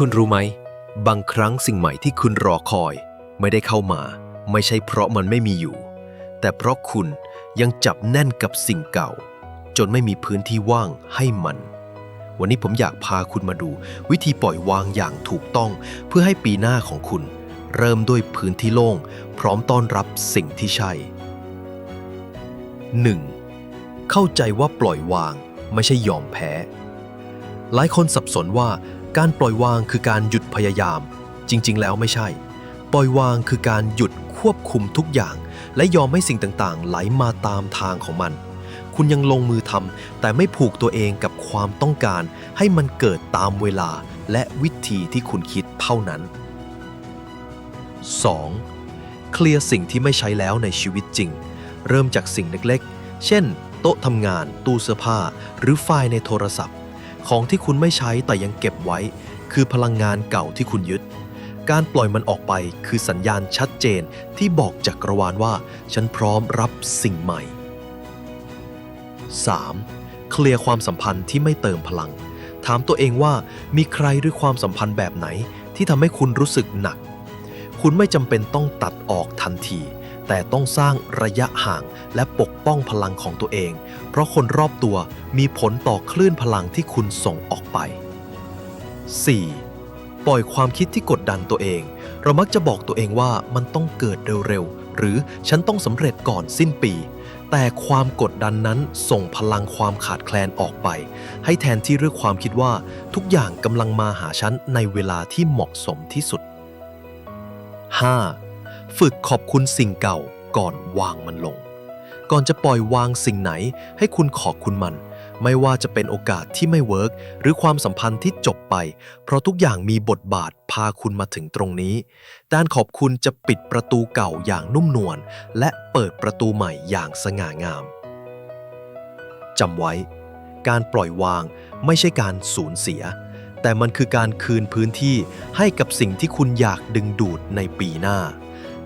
คุณรู้ไหม บางครั้งสิ่งใหม่ที่คุณรอคอย ไม่ได้เข้ามา ไม่ใช่เพราะมันไม่มีอยู่ แต่เพราะคุณยังจับแน่นกับสิ่งเก่า จนไม่มีพื้นที่ว่างให้มัน วันนี้ผมอยากพาคุณมาดู วิธีปล่อยวางอย่างถูกต้อง เพื่อให้ปีหน้าของคุณ เริ่มด้วยพื้นที่โล่ง พร้อมต้อนรับสิ่งที่ใช่ 1. เข้าใจว่าปล่อยวางไม่ใช่ยอมแพ้ หลายคนสับสนว่า การปล่อยวางคือการหยุดพยายาม จริง ๆ แล้วไม่ใช่ ปล่อยวางคือการหยุดควบคุมทุกอย่าง และยอมให้สิ่งต่างๆ ไหลมาตามทางของมัน คุณยังลงมือทำแต่ไม่ผูกตัวเองกับความต้องการ ให้มันเกิดตามเวลาและวิธีที่คุณคิดเท่านั้น 2. เคลียร์สิ่งที่ไม่ใช้แล้วในชีวิตจริง เริ่มจากสิ่งเล็กๆ เช่น โต๊ะทำงาน ตู้เสื้อผ้า หรือไฟล์ในโทรศัพท์ ของที่คุณไม่ใช้แต่ยังเก็บไว้ คือพลังงานเก่าที่คุณยึด การปล่อยมันออกไปคือสัญญาณชัดเจนที่บอกจักรวาลว่า ฉันพร้อมรับสิ่งใหม่ 3. เคลียร์ความสัมพันธ์ที่ไม่เติมพลัง ถามตัวเองว่ามีใครด้วยความสัมพันธ์แบบไหน ที่ทำให้คุณรู้สึกหนัก คุณไม่จำเป็นต้องตัดออกทันที แต่ต้องสร้างระยะห่างและปกป้องพลังของตัวเอง เพราะคนรอบตัวมีผลต่อคลื่นพลังที่คุณส่งออกไป 4. ปล่อยความคิดที่กดดันตัวเอง เรามักจะบอกตัวเองว่ามันต้องเกิดเร็วๆ หรือฉันต้องสำเร็จก่อนสิ้นปี แต่ความกดดันนั้นส่งพลังความขาดแคลนออกไป ให้แทนที่เรื่องความคิดว่าทุกอย่างกำลังมาหาฉันในเวลาที่เหมาะสมที่สุด 5. ฝึกขอบคุณสิ่งเก่าก่อนวางมันลง ก่อนจะปล่อยวางสิ่งไหนให้คุณขอบคุณมัน ไม่ว่าจะเป็นโอกาสที่ไม่เวิร์กหรือความสัมพันธ์ที่จบไป เพราะทุกอย่างมีบทบาทพาคุณมาถึงตรงนี้ด้านขอบคุณจะปิดประตูเก่าอย่างนุ่มนวลและเปิดประตูใหม่อย่างสง่างามจำไว้ การปล่อยวางไม่ใช่การสูญเสีย แต่มันคือการคืนพื้นที่ให้กับสิ่งที่คุณอยากดึงดูดในปีหน้า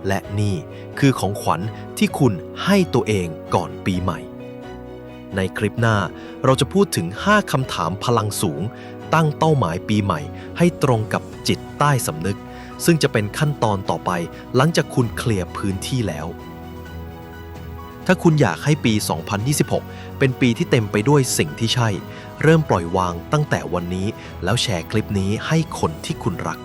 และนี่คือของขวัญที่คุณให้ตัวเองก่อนปีใหม่ ในคลิปหน้าเราจะพูดถึง 5คำถามพลังสูง ตั้งเป้าหมายปีใหม่ ให้ตรงกับจิตใต้สำนึก ซึ่งจะเป็นขั้นตอนต่อไป หลังจากคุณเคลียร์พื้นที่แล้ว ถ้าคุณอยากให้ปี 2026 เป็นปีที่เต็มไปด้วยสิ่งที่ใช่ เริ่มปล่อยวางตั้งแต่วันนี้ แล้วแชร์คลิปนี้ให้คนที่คุณรัก